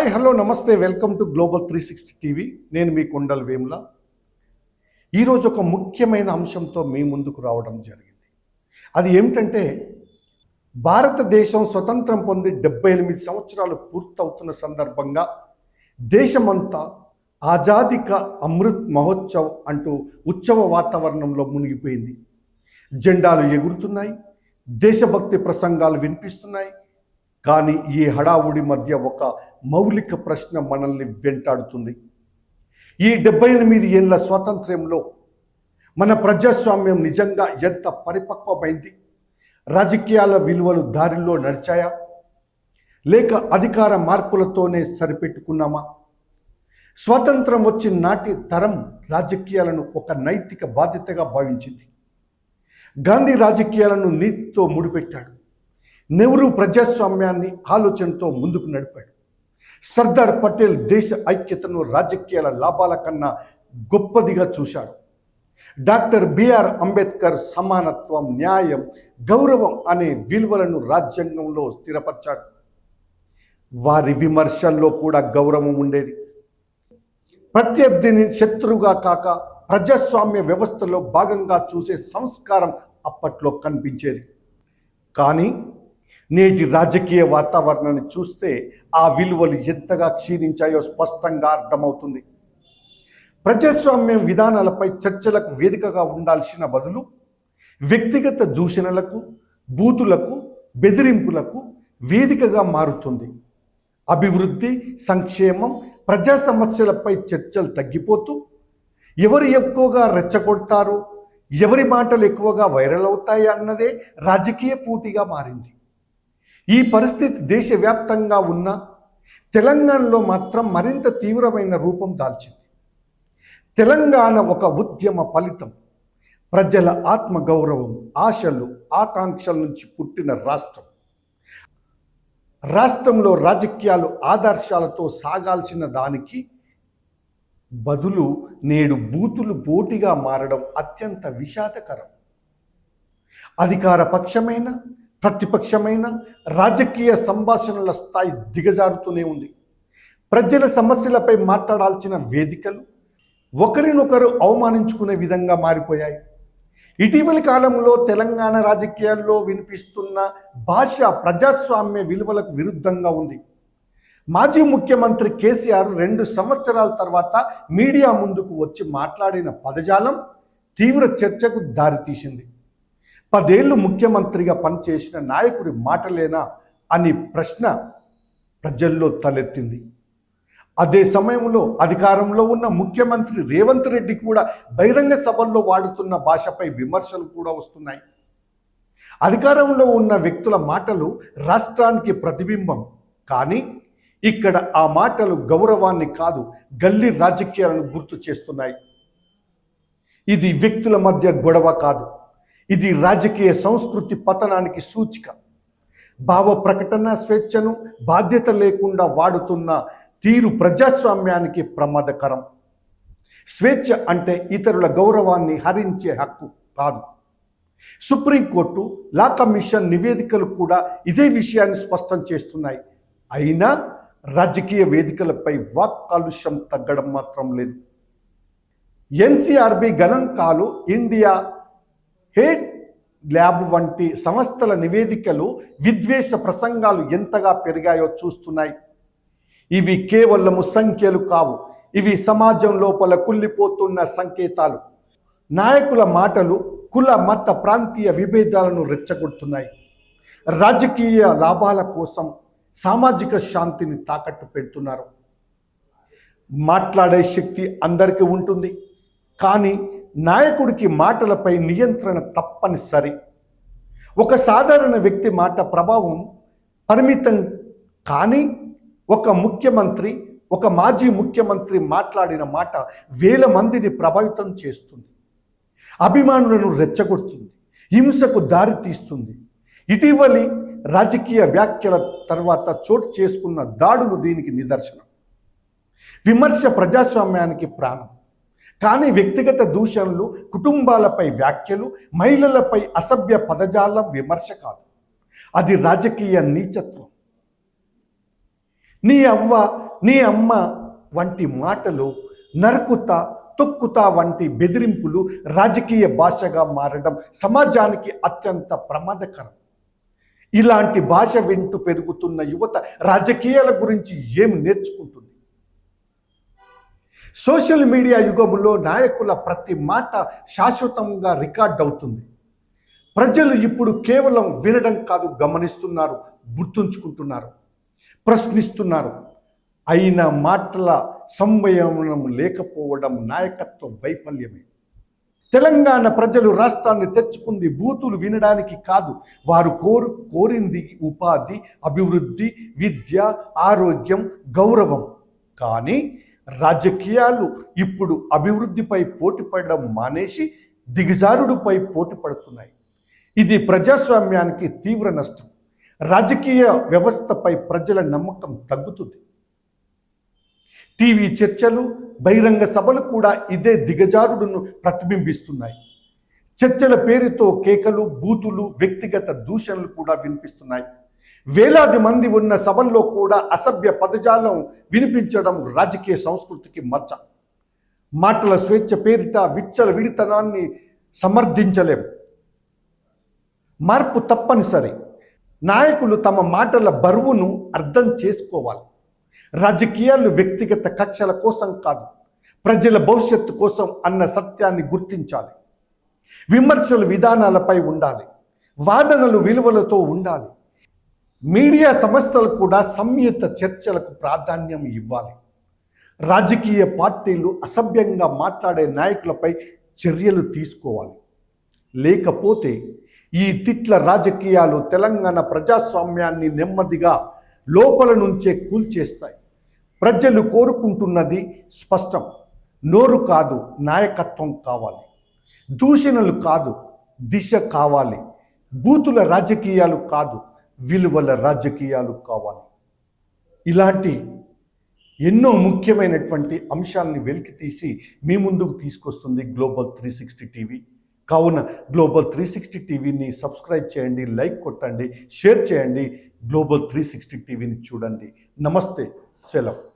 Hi hello namaste welcome to global three sixty TV. నేను మీ కొండల్ వేముల. ఈరోజు ఒక ముఖ్యమైన అంశంతో మీ ముందుకు రావడం జరిగింది. అది ఏమిటంటే భారతదేశం స్వతంత్రం పొంది డెబ్బై ఎనిమిది సంవత్సరాలు పూర్తవుతున్న సందర్భంగా దేశమంతా ఆజాదిక అమృత్ మహోత్సవ్ అంటూ ఉత్సవ వాతావరణంలో మునిగిపోయింది. జెండాలు ఎగురుతున్నాయి. దేశభక్తి ప్రసంగాలు వినిపిస్తున్నాయి. కానీ ఈ హడావుడి మధ్య ఒక మౌలిక ప్రశ్న మనల్ని వెంటాడుతుంది. ఈ డెబ్బై ఎనిమిది ఏళ్ళ స్వాతంత్ర్యంలో మన ప్రజాస్వామ్యం నిజంగా ఎంత పరిపక్వమైంది? రాజకీయాల విలువలు దారిలో నడిచాయా? లేక అధికార మార్పులతోనే సరిపెట్టుకున్నామా? స్వాతంత్రం వచ్చిన నాటి తరం రాజకీయాలను ఒక నైతిక బాధ్యతగా భావించింది. గాంధీ రాజకీయాలను నీతితో ముడిపెట్టాడు. నెహ్రూ ప్రజాస్వామ్యాన్ని ఆలోచనతో ముందుకు నడిపాడు. సర్దార్ పటేల్ దేశ ఐక్యతను రాజకీయాల లాభాల కన్నా గొప్పదిగా చూశాడు. డాక్టర్ బిఆర్ అంబేద్కర్ సమానత్వం న్యాయం గౌరవం అనే విలువలను రాజ్యాంగంలో స్థిరపరిచాడు. వారి విమర్శల్లో కూడా గౌరవం ఉండేది. ప్రత్యర్థిని శత్రువుగా కాక ప్రజాస్వామ్య వ్యవస్థలో భాగంగా చూసే సంస్కారం అప్పట్లో కనిపించేది. కానీ నేటి రాజకీయ వాతావరణాన్ని చూస్తే ఆ విలువలు ఎంతగా క్షీణించాయో స్పష్టంగా అర్థమవుతుంది. ప్రజాస్వామ్యం విధానాలపై చర్చలకు వేదికగా ఉండాల్సిన బదులు వ్యక్తిగత దూషణలకు బూతులకు బెదిరింపులకు వేదికగా మారుతుంది. అభివృద్ధి సంక్షేమం ప్రజా సమస్యలపై చర్చలు తగ్గిపోతూ ఎవరు ఎక్కువగా రెచ్చగొడతారు ఎవరి మాటలు ఎక్కువగా వైరల్ అవుతాయి అన్నదే రాజకీయ పోటీగా మారింది. ఈ పరిస్థితి దేశవ్యాప్తంగా ఉన్న తెలంగాణలో మాత్రం మరింత తీవ్రమైన రూపం దాల్చింది. తెలంగాణ ఒక ఉద్యమ ఫలితం. ప్రజల ఆత్మగౌరవం ఆశలు ఆకాంక్షల నుంచి పుట్టిన రాష్ట్రం. రాష్ట్రంలో రాజకీయాలు ఆదర్శాలతో సాగాల్సిన దానికి బదులు నేడు బూతులు పోటీగా మారడం అత్యంత విషాదకరం. అధికార పక్షమైన? ప్రతిపక్షమైన రాజకీయ సంభాషణల స్థాయి దిగజారుతూనే ఉంది. ప్రజల సమస్యలపై మాట్లాడాల్సిన వేదికలు ఒకరినొకరు అవమానించుకునే విధంగా మారిపోయాయి. ఇటీవలి కాలంలో తెలంగాణ రాజకీయాల్లో వినిపిస్తున్న భాష ప్రజాస్వామ్య విలువలకు విరుద్ధంగా ఉంది. మాజీ ముఖ్యమంత్రి కేసీఆర్ రెండు సంవత్సరాల తర్వాత మీడియా ముందుకు వచ్చి మాట్లాడిన పదజాలం తీవ్ర చర్చకు దారితీసింది. పదేళ్ళు ముఖ్యమంత్రిగా పనిచేసిన నాయకుడి మాటలేనా అని ప్రశ్న ప్రజల్లో తలెత్తింది. అదే సమయంలో అధికారంలో ఉన్న ముఖ్యమంత్రి రేవంత్ రెడ్డి కూడా బహిరంగ సభల్లో వాడుతున్న భాషపై విమర్శలు కూడా వస్తున్నాయి. అధికారంలో ఉన్న వ్యక్తుల మాటలు రాష్ట్రానికి ప్రతిబింబం. కానీ ఇక్కడ ఆ మాటలు గౌరవాన్ని కాదు గల్లీ రాజకీయాలను గుర్తు చేస్తున్నాయి. ఇది వ్యక్తుల మధ్య గొడవ కాదు. ఇది రాజకీయ సంస్కృతి పతనానికి సూచిక. భావ ప్రకటన స్వేచ్ఛను బాధ్యత లేకుండా వాడుతున్న తీరు ప్రజాస్వామ్యానికి ప్రమాదకరం. స్వేచ్ఛ అంటే ఇతరుల గౌరవాన్ని హరించే హక్కు కాదు. సుప్రీంకోర్టు లా కమిషన్ నివేదికలు కూడా ఇదే విషయాన్ని స్పష్టం చేస్తున్నాయి. అయినా రాజకీయ వేదికలపై వాక్ కాలుష్యం తగ్గడం మాత్రం లేదు. ఎన్సీఆర్బి గణాంకాలు ఇండియా హేట్ ల్యాబ్ వంటి సంస్థల నివేదికలు విద్వేష ప్రసంగాలు ఎంతగా పెరిగాయో చూస్తున్నాయి. ఇవి కేవలము సంఖ్యలు కావు ఇవి సమాజం లోపల కుళ్ళిపోతున్న సంకేతాలు. నాయకుల మాటలు కుల మత ప్రాంతీయ విభేదాలను రెచ్చగొడుతున్నాయి. రాజకీయ లాభాల కోసం సామాజిక శాంతిని తాకట్టు పెడుతున్నారు. మాట్లాడే శక్తి అందరికీ ఉంటుంది కానీ నాయకుడికి మాటలపై నియంత్రణ తప్పనిసరి. ఒక సాధారణ వ్యక్తి మాట ప్రభావం పరిమితం కానీ ఒక ముఖ్యమంత్రి ఒక మాజీ ముఖ్యమంత్రి మాట్లాడిన మాట వేల మందిని ప్రభావితం చేస్తుంది. అభిమానులను రెచ్చగొడుతుంది. హింసకు దారి తీస్తుంది. ఇటీవలి రాజకీయ వ్యాఖ్యల తర్వాత చోటు చేసుకున్న దాడులు దీనికి నిదర్శనం. విమర్శ ప్రజాస్వామ్యానికి ప్రాణం. కానీ వ్యక్తిగత దూషణలు కుటుంబాలపై వ్యాఖ్యలు మహిళలపై అసభ్య పదజాలం విమర్శ కాదు. అది రాజకీయ నీచత్వం. నీ అవ్వ నీ అమ్మ వంటి మాటలు నరుకుత తొక్కుత వంటి బెదిరింపులు రాజకీయ భాషగా మారడం సమాజానికి అత్యంత ప్రమాదకరం. ఇలాంటి భాష వింటూ పెరుగుతున్న యువత రాజకీయాల గురించి ఏం నేర్చుకుంటుంది? సోషల్ మీడియా యుగంలో నాయకుల ప్రతి మాట శాశ్వతంగా రికార్డ్ అవుతుంది. ప్రజలు ఇప్పుడు కేవలం వినడం కాదు గమనిస్తున్నారు గుర్తుంచుకుంటున్నారు ప్రశ్నిస్తున్నారు. అయిన మాటల సంవయనం లేకపోవడం నాయకత్వ వైఫల్యమే. తెలంగాణ ప్రజలు రాష్ట్రాన్ని తెచ్చుకుంది బూతులు వినడానికి కాదు వారు కోరు కోరింది ఉపాధి అభివృద్ధి విద్య ఆరోగ్యం గౌరవం. కానీ రాజకీయాలు ఇప్పుడు అభివృద్ధిపై పోటీ పడడం మానేసి దిగజారుడుపై పోటీ పడుతున్నాయి. ఇది ప్రజాస్వామ్యానికి తీవ్ర నష్టం. రాజకీయ వ్యవస్థపై ప్రజల నమ్మకం తగ్గుతుంది. టీవీ చర్చలు బహిరంగ సభలు కూడా ఇదే దిగజారుడును ప్రతిబింబిస్తున్నాయి. చర్చల పేరుతో కేకలు బూతులు వ్యక్తిగత దూషణలు కూడా వినిపిస్తున్నాయి. వేలాది మంది ఉన్న సభల్లో కూడా అసభ్య పదజాలం వినిపించడం రాజకీయ సంస్కృతికి మచ్చ. మాటల స్వేచ్ఛ పేరిట విచ్చల విడితనాన్ని సమర్థించలేం. మార్పు తప్పనిసరి. నాయకులు తమ మాటల బరువును అర్థం చేసుకోవాలి. రాజకీయాలు వ్యక్తిగత కక్షల కోసం కాదు ప్రజల భవిష్యత్తు కోసం అన్న సత్యాన్ని గుర్తించాలి. విమర్శలు విధానాలపై ఉండాలి. వాదనలు విలువలతో ఉండాలి. మీడియా సంస్థలు కూడా సంయుక్త చర్చలకు ప్రాధాన్యం ఇవ్వాలి. రాజకీయ పార్టీలు అసభ్యంగా మాట్లాడే నాయకులపై చర్యలు తీసుకోవాలి. లేకపోతే ఈ తిట్ల రాజకీయాలు తెలంగాణ ప్రజాస్వామ్యాన్ని నెమ్మదిగా లోపల నుంచే కూల్చేస్తాయి. ప్రజలు కోరుకుంటున్నది స్పష్టం. నోరు కాదు నాయకత్వం కావాలి. దూషణలు కాదు దిశ కావాలి. బూతుల రాజకీయాలు కాదు విలువల రాజకీయాలు కావాలి. ఇలాంటి ఎన్నో ముఖ్యమైనటువంటి అంశాలని వెలికి తీసి మీ ముందుకు తీసుకొస్తుంది గ్లోబల్ త్రీ సిక్స్టీ టీవీ కావున గ్లోబల్ త్రీ సిక్స్టీ టీవీని సబ్స్క్రైబ్ చేయండి లైక్ కొట్టండి షేర్ చేయండి గ్లోబల్ త్రీ సిక్స్టీ టీవీని చూడండి. నమస్తే సెలవు.